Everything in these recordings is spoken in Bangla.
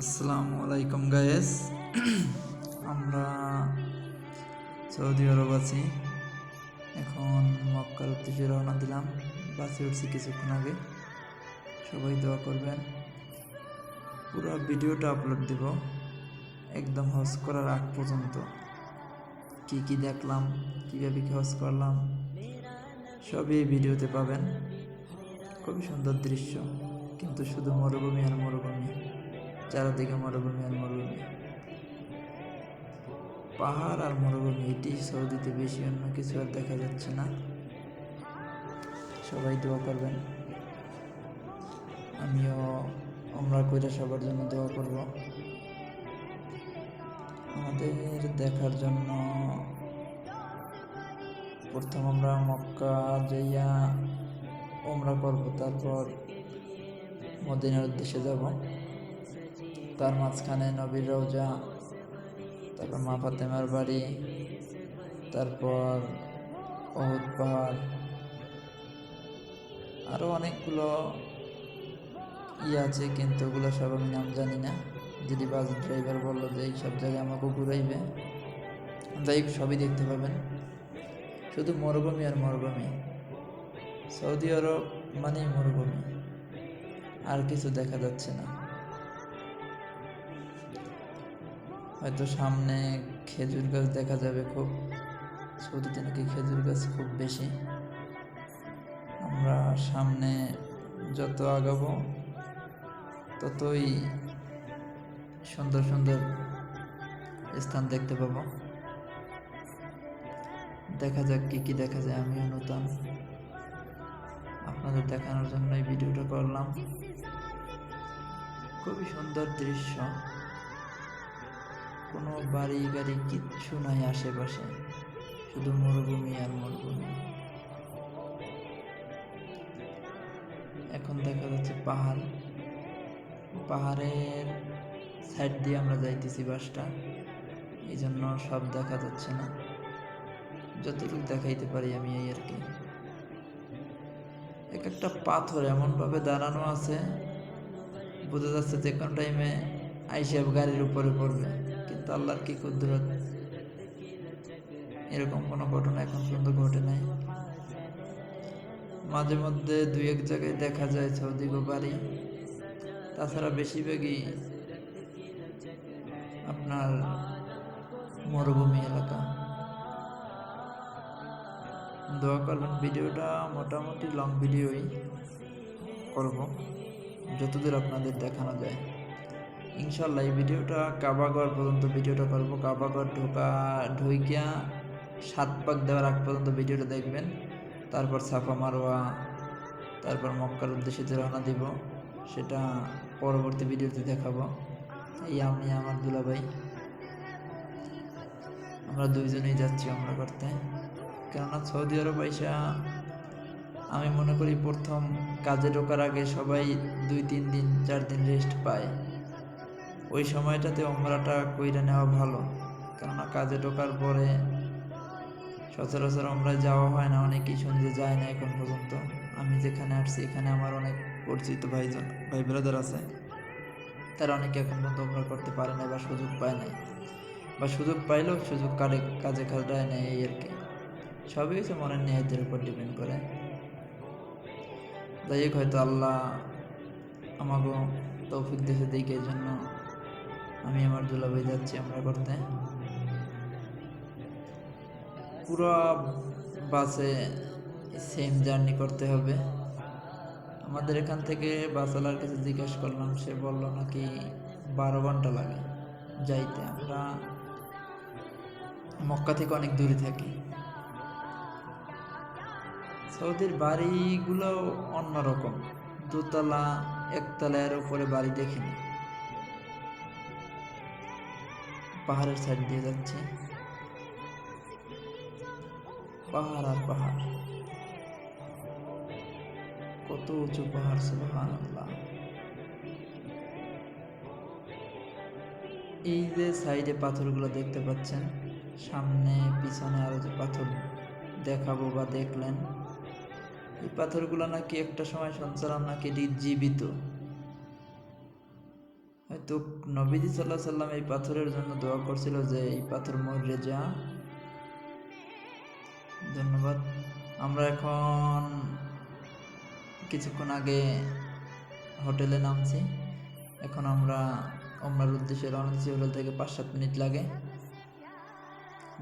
আসসালামু আলাইকুম গায়েস আমরা সৌদি আরব আছি। এখন মক্কার উদ্দেশ্যে রওনা দিলাম। বাসে উঠছি কিছুক্ষণ আগে। সবাই দোয়া করবেন। পুরো ভিডিওটা আপলোড দেব। একদম হজ করার আগ পর্যন্ত। কি কি দেখলাম, কীভাবে কি হজ করলাম, সবই ভিডিওতে পাবেন। খুবই সুন্দর দৃশ্য। কিন্তু শুধু মরুভূমি আর মরুভূমি। চারিদিকে মরুভূমি আর মরুভূমি। পাহাড় আর মরুভূমি, এটি সৌদিতে বেশি অন্য কিছু আর দেখা যাচ্ছে না। সবাই দোয়া করবেন। আমিও আমরা কইরা সবার জন্য দোয়া করব। আমাদের দেখার জন্য প্রথম আমরা মক্কা যাইয়া ওমরা করব, তারপর মদিনার উদ্দেশ্যে যাব। তার মাঝখানে নবীর রওজা, তারপর মা ফাতেমার বাড়ি, তারপর অহুদ পাহাড় আরও অনেকগুলো ইয়ে আছে কিন্তু ওগুলো সব আমি নাম জানি না। যদি বাস ড্রাইভার বলল যে এই সব জায়গায় আমাকে ঘুরাইবে যাই সবই দেখতে পাবেন। শুধু মরুভূমি আর মরুভূমি। সৌদি আরব মানেই মরুভূমি। আর কিছু দেখা যাচ্ছে না। হয়তো সামনে খেজুর গাছ দেখা যাবে খুব। সৌদিতে নাকি খেজুর গাছ খুব বেশি। আমরা সামনে যত আগাবো, ততই সুন্দর সুন্দর স্থান দেখতে পাবো। দেখা যাক কি কি দেখা যায়, আমিও নতুন। আপনাদের দেখানোর জন্য এই ভিডিওটা করলাম। খুবই সুন্দর দৃশ্য। কোনো বাড়ি গাড়ি কিচ্ছু নাই আশেপাশে, শুধু মরুভূমি আর মরুভূমি। এখন দেখা যাচ্ছে পাহাড়। পাহাড়ের সাইড দিয়ে আমরা যাইতেছি বাসটা। এই জন্য সব দেখা যাচ্ছে না। যতটুকু দেখাইতে পারি আমি এই আর কি। এক একটা পাথর এমনভাবে দাঁড়ানো আছে, বোঝা যাচ্ছে যে কোনো টাইমে আইসেব গাড়ির উপরে পড়বে। কিন্তু আল্লাহর কি কুদরত? এরকম কোনো ঘটনা এখন পর্যন্ত ঘটে নাই। মাঝে মধ্যে দুই এক জায়গায় দেখা যায় সৌদি বাড়ি তাছাড়া বেশিরভাগই আপনার মরুভূমি এলাকা। দোয়া করবেন ভিডিওটা মোটামুটি লং ভিডিওই করব, যতদূর আপনাদের দেখানো যায়। ইনশাল্লাহ এই ভিডিওটা কাবাগর পর্যন্ত ভিডিওটা করব। কাবাগর ঢোকা ঢুইকিয়া সাত পাক দেওয়ার আগ পর্যন্ত ভিডিওটা দেখবেন। তারপর সাফা মারোয়া, তারপর মক্কার উদ্দেশ্যে যে রওনা দিব, সেটা পরবর্তী ভিডিওতে দেখাবো। এই আমি, আমার দুলাভাই। আমরা দুইজনেই যাচ্ছি আমরা করতে। কেননা সৌদি আরব আইসা আমি মনে করি প্রথম কাজে ঢোকার আগে সবাই দুই, তিন দিন, চার দিন রেস্ট পায়। ওই সময়টাতে ওমরাটা কইরা নেওয়া ভালো। কেননা কাজে ঢোকার পরে সচরাচর আমরা যাওয়া হয় না, অনেকেই শুনি যে যায় না এখন পর্যন্ত। আমি যেখানে আসছি, এখানে আমার অনেক পরিচিত ভাইজন, ভাই ব্রাদার আছে। তারা অনেকে এখন পর্যন্ত ওমরা করতে পারে না বা সুযোগ পায় না বা সুযোগ পাইলেও সুযোগ কাজে কাজে খাটায় নেয় এই আর কি। সবই হচ্ছে মনের নিয়তের উপর ডিপেন্ড করে। যাই হোক, হয়তো আল্লাহ আমাকে তৌফিক দেশে দিকে এই জন্য। আমি আমার দুলাভাই যাচ্ছি আমরা করতে। পুরো বাসে সেম জার্নি করতে হবে। আমাদের এখান থেকে বাসওয়ালার কাছে জিজ্ঞেস করলাম, সে বলল নাকি বারো ঘণ্টা লাগে যাইতে। আমরা মক্কা থেকে অনেক দূরে থাকি। সৌদির বাড়িগুলো অন্যরকম। দোতলা একতলা এর উপরে বাড়ি দেখিনি। পাহাড়ের সাইড দিয়ে যাচ্ছে। পাহাড় আর পাহাড়। কত উঁচু পাহাড় সুবহান এই যে সাইডে পাথরগুলো দেখতে পাচ্ছেন, সামনে, পিছনে আরও যে পাথর দেখাবো বা দেখলেন, এই পাথরগুলো নাকি একটা সময় শুনছিলাম নাকি জীবিত। হয়তো নবীজি সাল্লাহ সাল্লাম এই পাথরের জন্য দোয়া করছিল যে এই পাথর মরে যা। ধন্যবাদ। আমরা এখন কিছুক্ষণ আগে হোটেলে নামছি। এখন আমরা ওমরার উদ্দেশ্যে রওনা দিচ্ছি। হোটেল থেকে পাঁচ সাত মিনিট লাগে।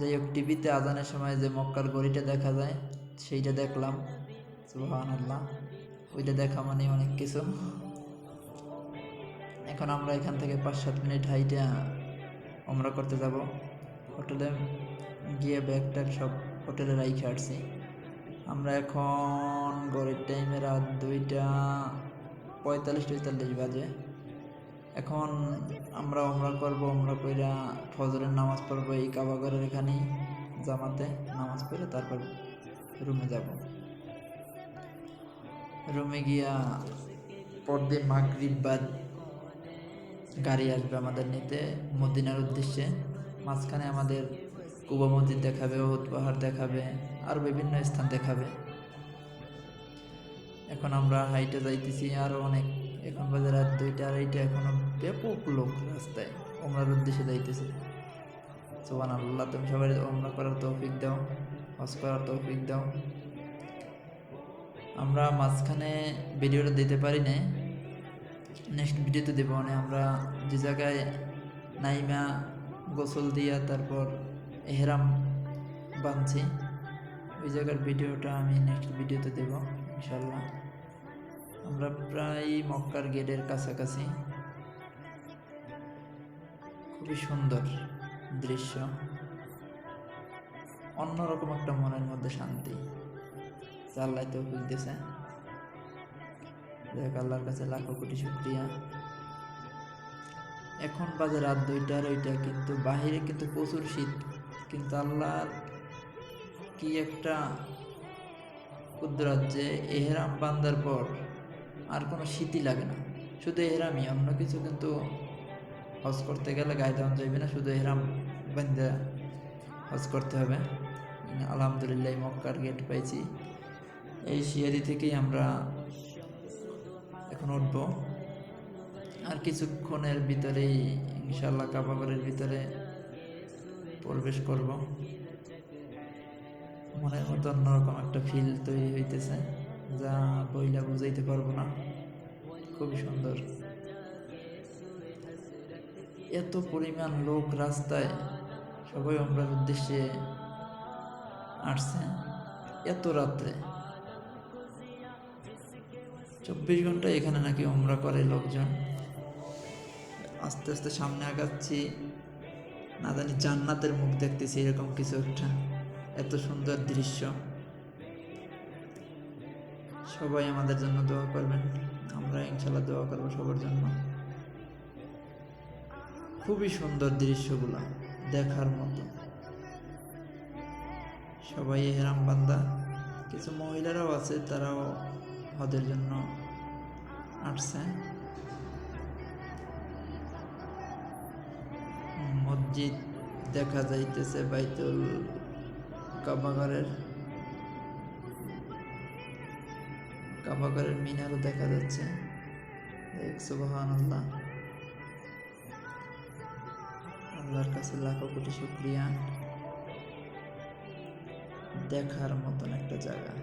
যাই হোক, টিভিতে আজানের সময় যে মক্কার গড়িটা দেখা যায়, সেইটা দেখলাম। সুবাহান আল্লাহ ওইটা দেখা মানে অনেক কিছু। এখন আমরা এখান থেকে পাঁচ, সাত মিনিট হাইটে আমরা করতে যাব। হোটেলে গিয়ে ব্যাগ ট্যাগ সব হোটেলে রাইখে আসছি আমরা এখন গড়ের টাইমে রাত দুইটা পঁয়তাল্লিশ পঁয়তাল্লিশ বাজে। এখন আমরা ওমরা করব ওমরা কইরা ফজরের নামাজ পড়ব এই কাবাগরের এখানেই, জামাতে। নামাজ পড়ে তারপর রুমে যাব। রুমে গিয়া পরদিন মাগরিব বাদ গাড়ি আসবে আমাদের নিতে মদিনার উদ্দেশ্যে। মাঝখানে আমাদের কুবা মসজিদ দেখাবে ওহুদ পাহাড় দেখাবে, আর বিভিন্ন স্থান দেখাবে। এখন আমরা হাইটে যাইতেছি আরও অনেক। এখন বাজে রাত দুইটা, আড়াইটা, এখনও ব্যাপক লোক রাস্তায় ওমরার উদ্দেশ্যে যাইতেছে। সোহান আল্লাহ তুমি সবাই ওমরা করার তৌফিক দাও, হজ করার তৌফিক দাও। আমরা মাঝখানে ভিডিওটা দিতে পারি না নেক্সট ভিডিওতে দেবো মানে আমরা যে জায়গায় নাইমা, গোসল দিয়া তারপর এহরাম বাঁধছি ওই জায়গার ভিডিওটা আমি নেক্সট ভিডিওতে দেবো ইনশাল্লাহ আমরা প্রায় মক্কার গেটের কাছাকাছি। খুবই সুন্দর দৃশ্য। অন্যরকম একটা মনের মধ্যে শান্তি। আল্লাহ তো দিতেছে দেখ আল্লাহর কাছে লাখো কোটি শুক্রিয়া। এখন বাজে রাত দুইটার, ওইটা কিন্তু বাহিরে কিন্তু প্রচুর শীত। কিন্তু আল্লাহর কি একটা কুদরত যে এহরাম বান্দার পর আর কোনো শীতই লাগে না। শুধু এহরামই, অন্য কিছু কিন্তু হজ করতে গেলে গায়ে দেওয়া যাইবে না, শুধু এহরাম বান্দা হজ করতে হবে। আলহামদুলিল্লাহ মক্কার গেট পাইছি। এই শিয়ারি থেকেই আমরা এখন উঠব। আর কিছুক্ষণের ভিতরেই ইনশাল্লাহ কাবাগরের ভিতরে প্রবেশ করব। মনের মতো অন্যরকম একটা ফিল তৈরি হইতেছে, যা বইলা বুঝাইতে পারব না। খুবই সুন্দর। এত পরিমাণ লোক রাস্তায় সবাই আমরা উদ্দেশ্যে আসছে, এত রাত্রে। চব্বিশ ঘণ্টা এখানে নাকি ওমরা করে লোকজন। আস্তে আস্তে সামনে আগাচ্ছি। না জানি জান্নাতের মুখ দেখতেছি এরকম কিছু একটা। এত সুন্দর দৃশ্য। সবাই আমাদের জন্য দোয়া করবেন। আমরা ইনশাল্লাহ দোয়া করব সবার জন্য। খুবই সুন্দর দৃশ্যগুলো দেখার মতো। সবাই হেরাম বান্দা। কিছু মহিলারাও আছে, তারাও হদের জন্য আসছে। মসজিদ দেখা যাইতেছে বাইতুল কাবাগারের। কাবাগারের মিনারও দেখা যাচ্ছে। আল্লাহ আল্লাহর কাছে লাখো কোটি শুক্রিয়া। দেখার মতন একটা জায়গা।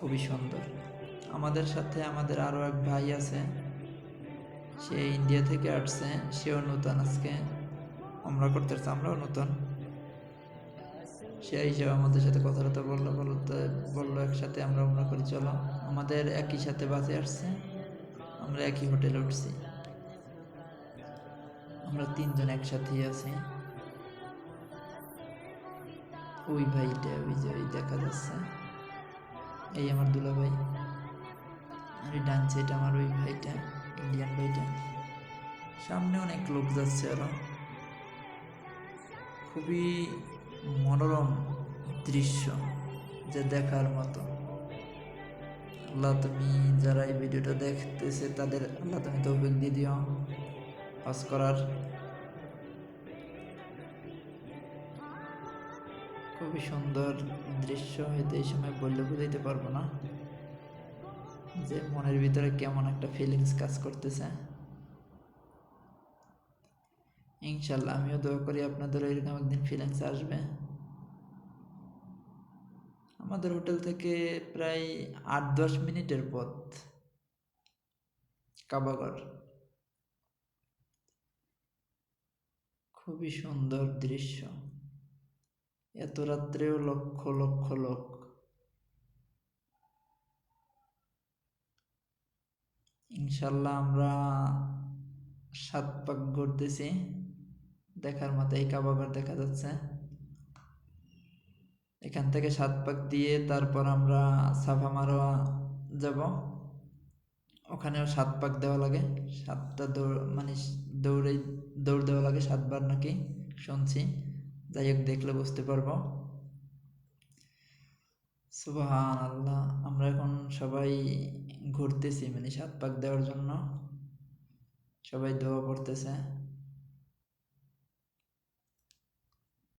খুবই সুন্দর। আমাদের সাথে আমাদের আরও এক ভাই আছে। সে ইন্ডিয়া থেকে আসছে, সেও নতুন আজকে। আমরা করতেছে আমরাও নতুন। সে হিসাবে আমাদের সাথে কথাবার্তা বলল বলতে বলল একসাথে আমরা আমরা করি, চলো। আমাদের একই সাথে বাসে আসছে, আমরা একই হোটেলে উঠছি। আমরা তিনজন একসাথেই আছি। ওই ভাইটা, ওই যে, ওই দেখা যাচ্ছে। এই আমার দুলা ভাই। আর এই ডান সাইড আমার ওই ভাইটা, ইন্ডিয়ান ভাইটা। সামনে অনেক লোক যাচ্ছে আরও। খুবই মনোরম দৃশ্য যে দেখার মতো। আল্লাহ তুমি যারা এই ভিডিওটা দেখতেছে তাদের, আল্লাহ তুমি তৌফিক দিয়ে দিও। পাস করার খুবই সুন্দর দৃশ্য হয়তো এই সময় বললে বুঝাইতে পারব না, যে মনের ভিতরে কেমন একটা ফিলিংস কাজ করতেছে। ইনশাল্লাহ আমিও দোয়া করি আপনাদের এরকম একদিন ফিলিংস আসবে। আমাদের হোটেল থেকে প্রায় আট দশ মিনিটের পথ কাবাগর। খুবই সুন্দর দৃশ্য। এত রাত্রেও লক্ষ লক্ষ লোক ইনশাল্লাহ আমরা সাত পাক ঘুরতেছি দেখার মতো এই কাবাগর দেখা যাচ্ছে। এখান থেকে সাত পাক দিয়ে তারপর আমরা সাফা মারোয়া যাব। ওখানেও সাত পাক দেওয়া লাগে। সাতটা দৌড় মানে দৌড়ে দৌড় দেওয়া লাগে সাতবার নাকি, শুনছি। যাই হোক, দেখলে বুঝতে পারব। সুবাহান আল্লাহ আমরা এখন সবাই ঘুরতেছি মানে সাত পাক দেওয়ার জন্য। সবাই দোয়া পড়তেছে